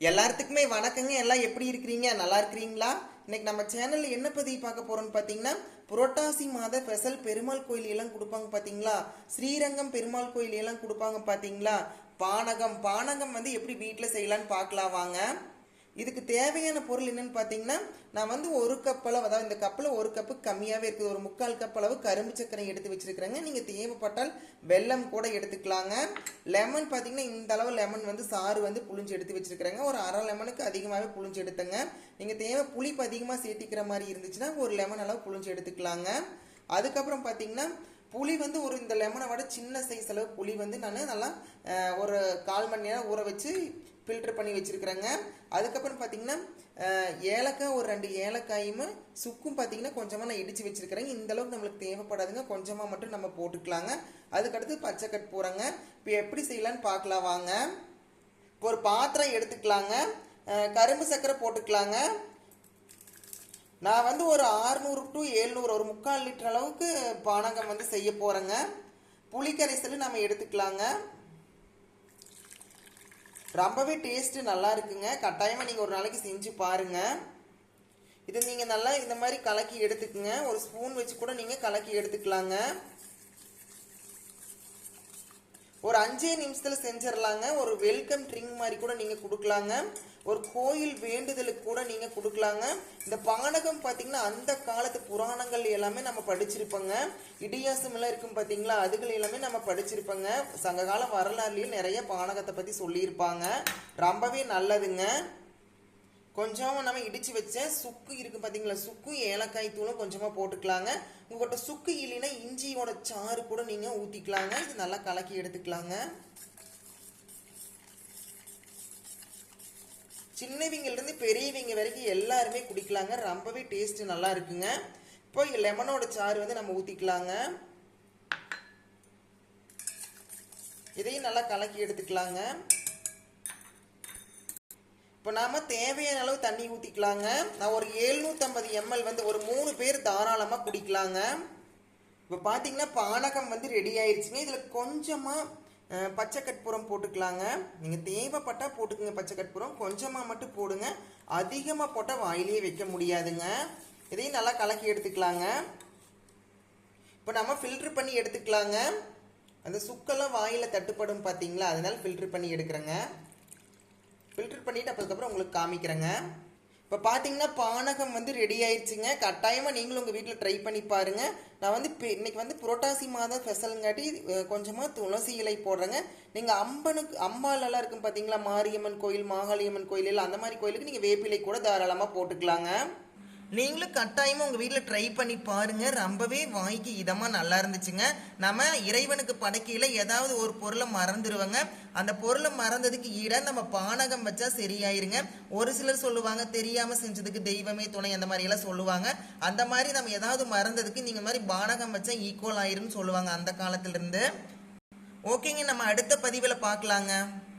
எல்லாத்துக்குமே வணக்கங்க. எல்லாம் எப்படி இருக்கிறீங்க? நல்லா இருக்கிறீங்களா? இன்னைக்கு நம்ம சேனல்ல என்ன பதிவு பார்க்க போறோம்னு பார்த்தீங்கன்னா புரட்டாசி மாத ஸ்பெஷல் பெருமாள் கோயில் எல்லாம் கொடுப்பாங்க பார்த்தீங்களா? ஸ்ரீரங்கம் பெருமாள் கோயில் எல்லாம் கொடுப்பாங்க பார்த்தீங்களா? பானகம். பானகம் வந்து எப்படி வீட்டில் செய்யலான்னு பார்க்கலாம் வாங்க. இதுக்கு தேவையான பொருள் என்னென்னு பார்த்தீங்கன்னா நான் வந்து ஒரு கப் அளவு அதாவது இந்த கப்பில் ஒரு கப்பு கம்மியாகவே இருக்குது. ஒரு முக்கால் கப் அளவு கரும்பு சர்க்கரை எடுத்து வச்சுருக்கிறேங்க. நீங்கள் தேவைப்பட்டால் வெல்லம் கூட எடுத்துக்கலாங்க. லெமன் பார்த்தீங்கன்னா இந்த அளவு லெமன் வந்து சாறு வந்து புளிஞ்சு எடுத்து வச்சுருக்கிறேங்க. ஒரு அரை லெமனுக்கு அதிகமாகவே புளிஞ்சு எடுத்துங்க. நீங்கள் தேவை புளிப்பு அதிகமாக சேர்த்திக்கிற மாதிரி இருந்துச்சுன்னா ஒரு லெமன் அளவு புளிஞ்சு எடுத்துக்கலாங்க. அதுக்கப்புறம் பார்த்தீங்கன்னா புளி வந்து ஒரு இந்த லெமனை விட சின்ன சைஸ் அளவு புளி வந்து நான் நல்லா ஒரு கால் மணி நேரம் ஊற வச்சு ஃபில்டர் பண்ணி வச்சுருக்கிறேங்க. அதுக்கப்புறம் பார்த்தீங்கன்னா ஏலக்காய் ஒரு ரெண்டு ஏலக்காயும் சுக்கும் பார்த்திங்கன்னா கொஞ்சமாக நான் இடித்து வச்சுருக்கிறேங்க. இந்தளவுக்கு நம்மளுக்கு தேவைப்படாதுங்க. கொஞ்சமாக மட்டும் நம்ம போட்டுக்கலாங்க. அதுக்கடுத்து பச்சை கட் போகிறேங்க இப்போ எப்படி செய்யலான்னு பார்க்கலாம் வாங்க. இப்போ ஒரு பாத்திரம் எடுத்துக்கலாங்க. கரும்பு சர்க்கரை போட்டுக்கலாங்க. நான் வந்து ஒரு 600 டு 700 ஒரு முக்கால் லிட்டர் அளவுக்கு பானகம் வந்து செய்ய போகிறேங்க புளிக்கரைசல் நம்ம எடுத்துக்கலாங்க. ரொம்பவே டேஸ்ட்டு நல்லா இருக்குங்க. கட்டாயமாக நீங்கள் ஒரு நாளைக்கு செஞ்சு பாருங்க. இதை நீங்கள் நல்லா இந்த மாதிரி கலக்கி எடுத்துக்குங்க. ஒரு ஸ்பூன் வச்சு கூட நீங்கள் கலக்கி எடுத்துக்கலாங்க. ஒரு அஞ்சே நிமிஷத்தில் செஞ்சிடலாங்க. ஒரு வெல்கம் ட்ரிங்க் மாதிரி கூட நீங்கள் கொடுக்கலாங்க. ஒரு கோயில் வேண்டுதலுக்கு கூட நீங்கள் கொடுக்கலாங்க. இந்த பானகம் பார்த்தீங்கன்னா அந்த காலத்து புராணங்கள் எல்லாமே நம்ம படிச்சிருப்போங்க. இடியாசமெல்லாம் இருக்கும் பார்த்தீங்களா அதுகள் எல்லாமே நம்ம படிச்சிருப்போங்க. சங்ககால வரலாறுலையும் நிறைய பானகத்தை பற்றி சொல்லியிருப்பாங்க. ரொம்பவே நல்லதுங்க. கொஞ்சம் நம்ம இடித்து வச்ச சுக்கு இருக்குது பார்த்தீங்களா சுக்கு ஏலக்காய் தூளும் கொஞ்சமாக போட்டுக்கலாங்க. உங்கள்கிட்ட சுக்கு இல்லைன்னா இஞ்சியோட சாறு கூட நீங்கள் ஊற்றிக்கலாங்க இது நல்லா கலக்கி எடுத்துக்கலாங்க. சின்னவங்கலேருந்து பெரியவங்க வரைக்கும் எல்லாருமே குடிக்கலாங்க. ரொம்பவே டேஸ்ட் நல்லா இருக்குங்க. இப்போ லெமனோட சாறு வந்து நம்ம ஊற்றிக்கலாங்க இதையும் நல்லா கலக்கி எடுத்துக்கலாங்க. இப்போ நாம் தேவையான அளவு தண்ணி ஊற்றிக்கலாங்க நான் ஒரு 750 எம்எல் வந்து ஒரு மூணு பேர் தாராளமாக குடிக்கலாங்க. இப்போ பார்த்தீங்கன்னா பானகம் வந்து ரெடி ஆயிடுச்சுங்க இதில் கொஞ்சமாக பச்சை கற்பூரம் போட்டுக்கலாங்க. நீங்கள் தேவைப்பட்டால் போட்டுக்குங்க பச்சை கற்பூரம். கொஞ்சமாக மட்டும் போடுங்க. அதிகமாக போட்டால் வாயிலேயே வைக்க முடியாதுங்க. இதையும் நல்லா கலக்கி எடுத்துக்கலாங்க. இப்போ நம்ம ஃபில்ட்ரு பண்ணி எடுத்துக்கலாங்க. அந்த சுக்கெல்லாம் வாயில் தட்டுப்படும் பார்த்தீங்களா அதனால் ஃபில்ட்ரு பண்ணி எடுக்கிறேங்க. ஃபில்டர் பண்ணிவிட்டு அதுக்கப்புறம் உங்களுக்கு காமிக்கிறேங்க. இப்போ பார்த்தீங்கன்னா பானகம் வந்து ரெடி ஆயிடுச்சுங்க கட்டாயமாக நீங்களும் உங்கள் வீட்டில் ட்ரை பண்ணி பாருங்கள் நான் வந்து இப்போ இன்னைக்கு வந்து புரோட்டாசி மாதம் ஸ்பெஷலுங்காட்டி கொஞ்சமாக துளசி இலை போடுறேங்க. நீங்கள் அம்பனுக்கு அம்பாலெல்லாம் இருக்கும் பார்த்தீங்களா மாரியம்மன் கோயில் மாகாளியம்மன் கோயில் அந்த மாதிரி கோயிலுக்கு நீங்கள் வேப்பிலை கூட தாராளமாக போட்டுக்கலாங்க. நீங்களும் கட்டாயமாக உங்கள் வீட்டில் ட்ரை பண்ணி பாருங்க. ரொம்பவே வாய்க்கு இதமாக நல்லா இருந்துச்சுங்க. நம்ம இறைவனுக்கு படைக்கையில் ஏதாவது ஒரு பொருளை மறந்துடுவோங்க அந்த பொருளை மறந்ததுக்கு ஈடாக நம்ம பானகம் வச்சா சரியாயிருங்க. ஒரு சிலர் சொல்லுவாங்க தெரியாமல் செஞ்சதுக்கு தெய்வமே துணை அந்த மாதிரியெல்லாம் சொல்லுவாங்க. அந்த மாதிரி நம்ம ஏதாவது மறந்ததுக்கு நீங்கள் மாதிரி பானகம் வச்சா ஈக்குவல் ஆயிரும்னு சொல்லுவாங்க அந்த காலத்திலிருந்து. ஓகேங்க நம்ம அடுத்த பதிவில் பார்க்கலாங்க.